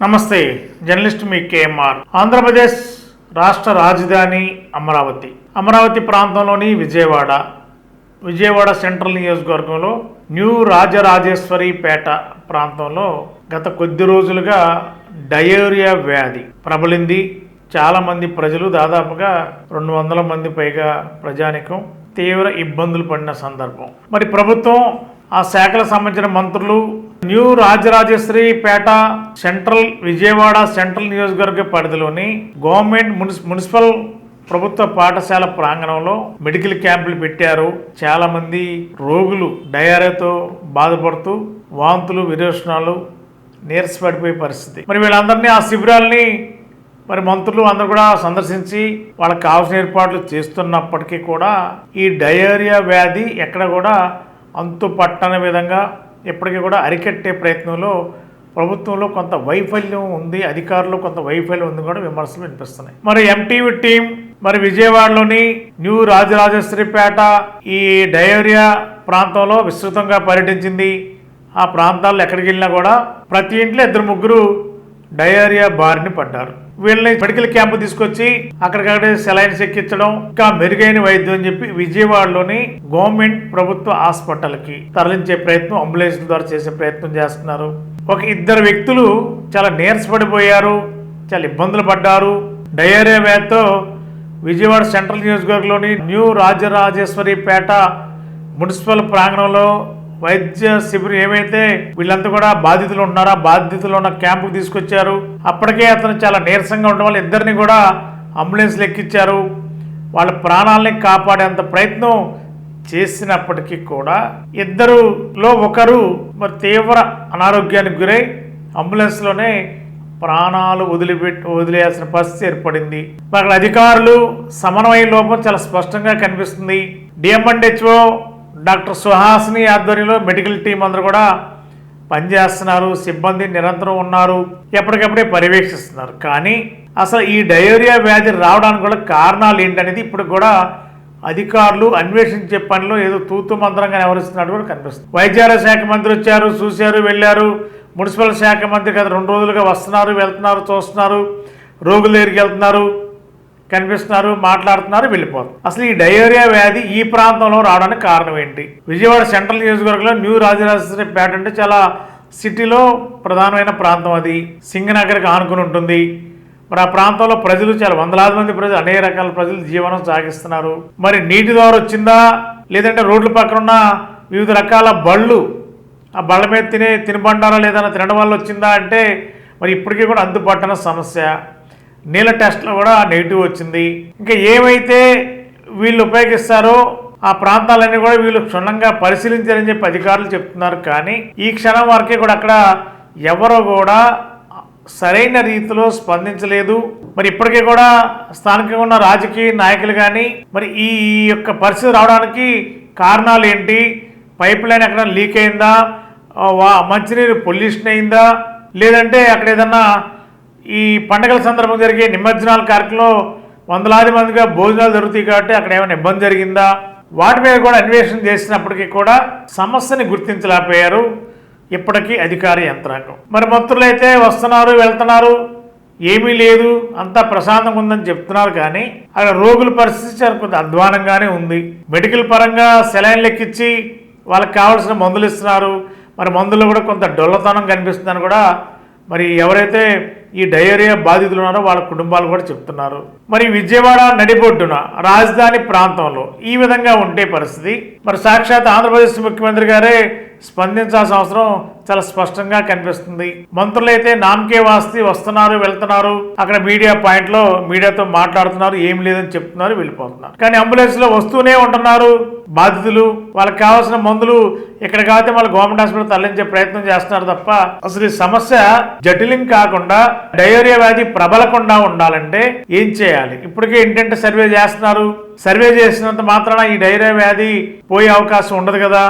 నమస్తే జర్నలిస్ట్ మీ కేఎంఆర్. ఆంధ్రప్రదేశ్ రాష్ట్ర రాజధాని అమరావతి. అమరావతి ప్రాంతంలోని విజయవాడ. విజయవాడ సెంట్రల్ నియోజకవర్గంలో న్యూ రాజరాజేశ్వరి పేట ప్రాంతంలో గత కొద్ది రోజులుగా డయేరియా వ్యాధి ప్రబలింది. చాలామంది ప్రజలు దాదాపుగా రెండు వందల మంది పైగా ప్రజానికం తీవ్ర ఇబ్బందులు పడిన సందర్భం. మరి ప్రభుత్వం ఆ శాఖలకు సంబంధించిన మంత్రులు new Rajarajeshwari Peta central Vijayawada central నియోజకవర్గ పరిధిలోని గవర్నమెంట్ మున్సి మున్సిపల్ ప్రభుత్వ పాఠశాల ప్రాంగణంలో మెడికల్ క్యాంపులు పెట్టారు. చాలా మంది రోగులు డయారియాతో బాధపడుతూ వాంతులు విరోచనాలు నీరసపడిపోయే పరిస్థితి. మరి వీళ్ళందరినీ ఆ శిబిరాల్ని మరి మంత్రులు అందరూ కూడా సందర్శించి వాళ్ళకి కావాల్సిన ఏర్పాట్లు చేస్తున్నప్పటికీ కూడా ఈ డయేరియా వ్యాధి ఎక్కడ కూడా అంతు పట్టని విధంగా ఇప్పటికీ కూడా అరికట్టే ప్రయత్నంలో ప్రభుత్వంలో కొంత వైఫల్యం ఉంది అధికారులు కొంత వైఫల్యం ఉంది కూడా విమర్శలు వినిపిస్తున్నాయి. మరి ఎంటీవీ టీం మరి విజయవాడలోని న్యూ రాజరాజేశ్వరిపేట ఈ డయోరియా ప్రాంతంలో విస్తృతంగా పర్యటించింది. ఆ ప్రాంతాల్లో ఎక్కడికి వెళ్ళినా కూడా ప్రతి ఇంట్లో ఇద్దరు ముగ్గురు డయేరియా బారిన పడ్డారు. వీళ్ళని మెడికల్ క్యాంప్ తీసుకొచ్చి అక్కడికక్కడే సెలైన్స్ ఎక్కించడం ఇంకా మెరుగైన వైద్యం అని చెప్పి విజయవాడలోని గవర్నమెంట్ ప్రభుత్వ హాస్పిటల్కి తరలించే ప్రయత్నం అంబులెన్స్ ద్వారా చేసే ప్రయత్నం చేస్తున్నారు. ఒక ఇద్దరు వ్యక్తులు చాలా నీరసపడిపోయారు చాలా ఇబ్బందులు పడ్డారు. డయేరియా వ్యాధితో విజయవాడ సెంట్రల్ నియోజకవర్గంలోని న్యూ రాజరాజేశ్వరి పేట మున్సిపల్ ప్రాంగణంలో వైద్య శిబిరం ఏమైతే వీళ్ళంతా కూడా బాధితులు ఉన్నారో ఆ బాధితులు ఉన్న క్యాంపుకి తీసుకొచ్చారు అప్పటికే అతను చాలా నీరసంగా ఉండడం వల్ల ఇద్దరిని కూడా అంబులెన్స్లు ఎక్కించారు వాళ్ళ ప్రాణాలని కాపాడేంత ప్రయత్నం చేసినప్పటికీ కూడా ఇద్దరులో ఒకరు మరి తీవ్ర అనారోగ్యానికి గురై అంబులెన్స్లోనే ప్రాణాలు వదిలిపెట్టి వదిలేయాల్సిన పరిస్థితి ఏర్పడింది. మరి అక్కడ అధికారులు సమన్వయ లోపం చాలా స్పష్టంగా కనిపిస్తుంది. డిఎంఎండ్హెచ్ఓ డాక్టర్ సుహాసిని ఆధ్వర్యంలో మెడికల్ టీం అందరూ కూడా పనిచేస్తున్నారు. సిబ్బంది నిరంతరం ఉన్నారు. ఎప్పటికప్పుడే పర్యవేక్షిస్తున్నారు. కానీ అసలు ఈ డయేరియా వ్యాధి రావడానికి కూడా కారణాలు ఏంటనేది ఇప్పుడు కూడా అధికారులు అన్వేషించే పనిలో ఏదో తూతు మంత్రంగా వ్యవహరిస్తున్నట్టు కూడా కనిపిస్తుంది. వైద్యాలయ శాఖ మంత్రి వచ్చారు చూశారు వెళ్ళారు. మున్సిపల్ శాఖ మంత్రి గత రెండు రోజులుగా వస్తున్నారు వెళ్తున్నారు చూస్తున్నారు. రోగుల దగ్గరికి వెళ్తున్నారు. కనిపిస్తున్నారు మాట్లాడుతున్నారు వెళ్ళిపోతారు. అసలు ఈ డయేరియా వ్యాధి ఈ ప్రాంతంలో రావడానికి కారణం ఏంటి? విజయవాడ సెంట్రల్ నియోజకవర్గంలో న్యూ రాజరాజేశ్వరి పేట అంటే చాలా సిటీలో ప్రధానమైన ప్రాంతం అది. సింగనగర్కి ఆనుకుని ఉంటుంది. మరి ఆ ప్రాంతంలో ప్రజలు చాలా వందలాది మంది ప్రజలు అనేక రకాల ప్రజలు జీవనం సాగిస్తున్నారు. మరి నీటి ద్వారా వచ్చిందా? లేదంటే రోడ్ల పక్కన ఉన్న వివిధ రకాల బళ్ళు ఆ బళ్ళ మీద తినే తినబండారా లేదన్నా తినడం వల్ల వచ్చిందా అంటే మరి ఇప్పటికీ కూడా అందుబాటున సమస్య. నీళ్ళ టెస్ట్లో కూడా నెగిటివ్ వచ్చింది. ఇంకా ఏమైతే వీళ్ళు ఉపయోగిస్తారో ఆ ప్రాంతాలన్నీ కూడా వీళ్ళు క్షుణ్ణంగా పరిశీలించారని చెప్పి అధికారులు చెప్తున్నారు. కానీ ఈ క్షణం వరకే కూడా అక్కడ ఎవరో కూడా సరైన రీతిలో స్పందించలేదు. మరి ఇప్పటికీ కూడా స్థానికంగా ఉన్న రాజకీయ నాయకులు కానీ మరి ఈ యొక్క పరిస్థితి రావడానికి కారణాలు ఏంటి? పైప్ లైన్ ఎక్కడ లీక్ అయిందా? వా- మంచినీరు పొల్యూషన్ అయిందా? లేదంటే అక్కడ ఏదన్నా ఈ పండగల సందర్భం జరిగే నిమజ్జనాల కార్యక్రమంలో వందలాది మందిగా భోజనాలు జరుగుతాయి కాబట్టి అక్కడ ఏమైనా ఇబ్బంది జరిగిందా? వాటి మీద కూడా అన్వేషణ చేసినప్పటికీ కూడా సమస్యని గుర్తించలేకపోయారు ఇప్పటికీ అధికార యంత్రాంగం. మరి మంత్రులు అయితే వస్తున్నారు వెళ్తున్నారు ఏమీ లేదు అంతా ప్రశాంతంగా ఉందని చెప్తున్నారు కానీ అక్కడ రోగుల పరిస్థితి కొంత అధ్వానంగానే ఉంది. మెడికల్ పరంగా సెలైన్లు ఎక్కించి వాళ్ళకి కావాల్సిన మందులు ఇస్తున్నారు. మరి మందుల్లో కూడా కొంత డొల్లతనం కనిపిస్తుందని కూడా మరి ఎవరైతే ఈ డయేరియా బాధితులు ఉన్నారో వాళ్ళ కుటుంబాలు కూడా చెప్తున్నారు. మరి విజయవాడ నడిబొడ్డున రాజధాని ప్రాంతంలో ఈ విధంగా ఉండే పరిస్థితి. మరి సాక్షాత్ ఆంధ్రప్రదేశ్ ముఖ్యమంత్రి గారే స్పందించాల్సిన అవసరం చాలా స్పష్టంగా కనిపిస్తుంది. మంత్రులైతే నామకే వాస్తి వస్తున్నారు వెళ్తున్నారు. అక్కడ మీడియా పాయింట్లో మీడియాతో మాట్లాడుతున్నారు ఏం లేదని చెప్తున్నారు వెళ్ళిపోతున్నారు. కానీ అంబులెన్స్లో వస్తూనే ఉంటున్నారు బాధితులు. వాళ్ళకి కావాల్సిన మందులు ఇక్కడ కాకపోతే వాళ్ళు గవర్నమెంట్ హాస్పిటల్ తరలించే ప్రయత్నం చేస్తున్నారు తప్ప అసలు ఈ సమస్య జటిలం కాకుండా డయోరియా వ్యాధి ప్రబలకుండా ఉండాలంటే ఏం చేయాలి? ఇప్పటికే ఏంటంటే సర్వే చేస్తున్నారు. సర్వే చేసినంత మాత్రాన ఈ డయోరియా వ్యాధి పోయే అవకాశం ఉండదు కదా.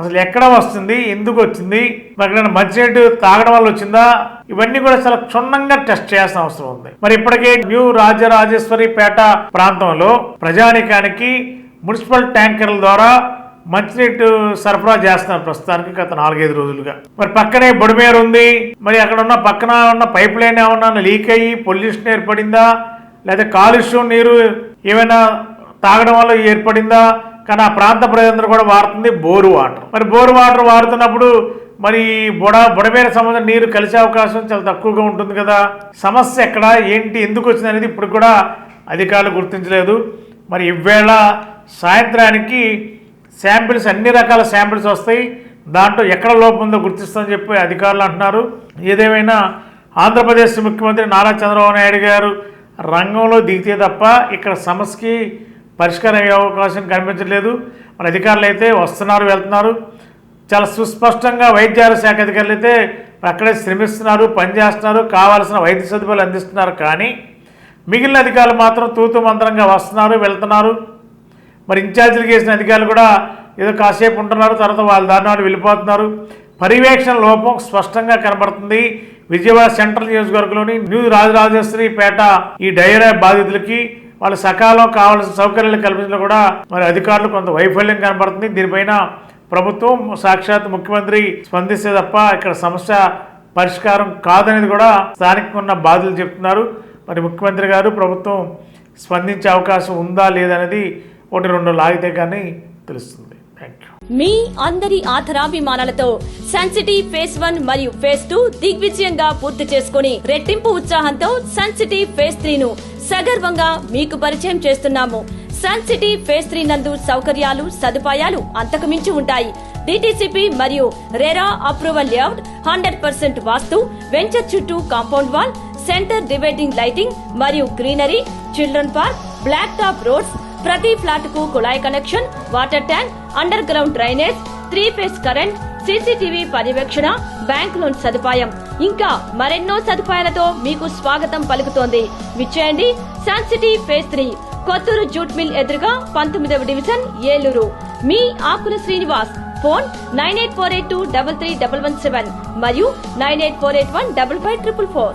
అసలు ఎక్కడ వస్తుంది? ఎందుకు వచ్చింది? మరి ఎక్కడైనా మంచినీటి తాగడం వల్ల వచ్చిందా? ఇవన్నీ కూడా చాలా క్షుణ్ణంగా టెస్ట్ చేయాల్సిన అవసరం ఉంది. మరి ఇప్పటికే న్యూ రాజరాజేశ్వరి పేట ప్రాంతంలో ప్రజానికానికి మున్సిపల్ ట్యాంకర్ల ద్వారా మంచినీటి సరఫరా చేస్తున్నారు ప్రస్తుతానికి గత నాలుగైదు రోజులుగా. మరి పక్కనే బొడిమేరు ఉంది. మరి అక్కడ ఉన్న పక్కన ఉన్న పైప్ లైన్ ఏమన్నా లీక్ అయ్యి పొల్యూషన్ ఏర్పడిందా? లేదా కాలుష్యం నీరు ఏమైనా తాగడం వల్ల ఏర్పడిందా? కానీ ఆ ప్రాంత ప్రజలందరూ కూడా వాడుతుంది బోరు వాటర్. మరి బోరు వాటర్ వాడుతున్నప్పుడు మరి బుడ బుడమేర సంబంధం నీరు కలిసే అవకాశం చాలా తక్కువగా ఉంటుంది కదా. సమస్య ఎక్కడ ఏంటి ఎందుకు వచ్చింది అనేది ఇప్పుడు కూడా అధికారులు గుర్తించలేదు. మరి ఇవేళ సాయంత్రానికి శాంపిల్స్ అన్ని రకాల శాంపిల్స్ వస్తాయి. దాంట్లో ఎక్కడ లోపం ఉందో గుర్తిస్తామని చెప్పి అధికారులు అంటున్నారు. ఏదేమైనా ఆంధ్రప్రదేశ్ ముఖ్యమంత్రి నారా చంద్రబాబు నాయుడు గారు రంగంలో దిగితే తప్ప ఇక్కడ సమస్యకి పరిష్కారం అయ్యే అవకాశం కనిపించట్లేదు మన అధికారులు అయితే వస్తున్నారు వెళ్తున్నారు. చాలా సుస్పష్టంగా వైద్యాల శాఖ అధికారులు అయితే అక్కడే శ్రమిస్తున్నారు పనిచేస్తున్నారు కావాల్సిన వైద్య సదుపాయాలు అందిస్తున్నారు. కానీ మిగిలిన అధికారులు మాత్రం తూతు మంత్రంగా వస్తున్నారు వెళ్తున్నారు. మరి ఇన్ఛార్జీలు చేసిన అధికారులు కూడా ఏదో కాసేపు ఉంటున్నారు తర్వాత వాళ్ళ దారినాడు వెళ్ళిపోతున్నారు. పర్యవేక్షణ లోపం స్పష్టంగా కనబడుతుంది. విజయవాడ సెంట్రల్ నియోజకవర్గంలోని న్యూ రాజరాజేశ్వరి పేట ఈ డయేరియా బాధితులకి వాళ్ళ సకాలం కావాల్సిన సౌకర్యాలు కల్పించడం కూడా మరి అధికారులు కొంత వైఫల్యం కనబడుతుంది. దీనిపైన ప్రభుత్వం సాక్షాత్ ముఖ్యమంత్రి స్పందిస్తే తప్ప ఇక్కడ సమస్య పరిష్కారం కాదనేది కూడా స్థానికంగా ఉన్న బాధితులు చెప్తున్నారు. మరి ముఖ్యమంత్రి గారు ప్రభుత్వం స్పందించే అవకాశం ఉందా లేదనేది ఒకటి రెండు లాగితే కానీ తెలుస్తుంది. థ్యాంక్ యూ మీ అందరి ఆధారాభిమానాలతో సెన్సిటీ ఫేస్ వన్ మరియు ఫేస్ టూ దిగ్విజయంగా పూర్తి చేసుకుని రెట్టింపు ఉత్సాహంతో సెన్సిటీ ఫేస్ త్రీ ను సగర్వంగా మీకు పరిచయం చేస్తున్నాము. సన్ సిటీ ఫేస్ త్రీ నందు సౌకర్యాలు సదుపాయాలు అంతకుమించి ఉంటాయి. డిటిసిపి మరియు RERA approval layout hundred percent vastu venture చుట్టూ compound wall centre dividing lighting మరియు greenery children park black top roads ప్రతి ఫ్లాట్కు కుళాయి connection water tank underground drainage three phase current CCTV పర్యవేక్షణ బ్యాంక్ లోన్ సదుపాయం. ఇంకా మరెన్నో సదుపాయాలతో మీకు స్వాగతం పలుకుతోంది. విచ్చేయండి Sun City phase three Kothuru jute mill ఎదురుగా పంతొమ్మిదవ డివిజన్ ఏలూరు. మీ Akula Srinivas phone nine eight four eight two double three double one seven మరియు nine eight four eight one double five triple four.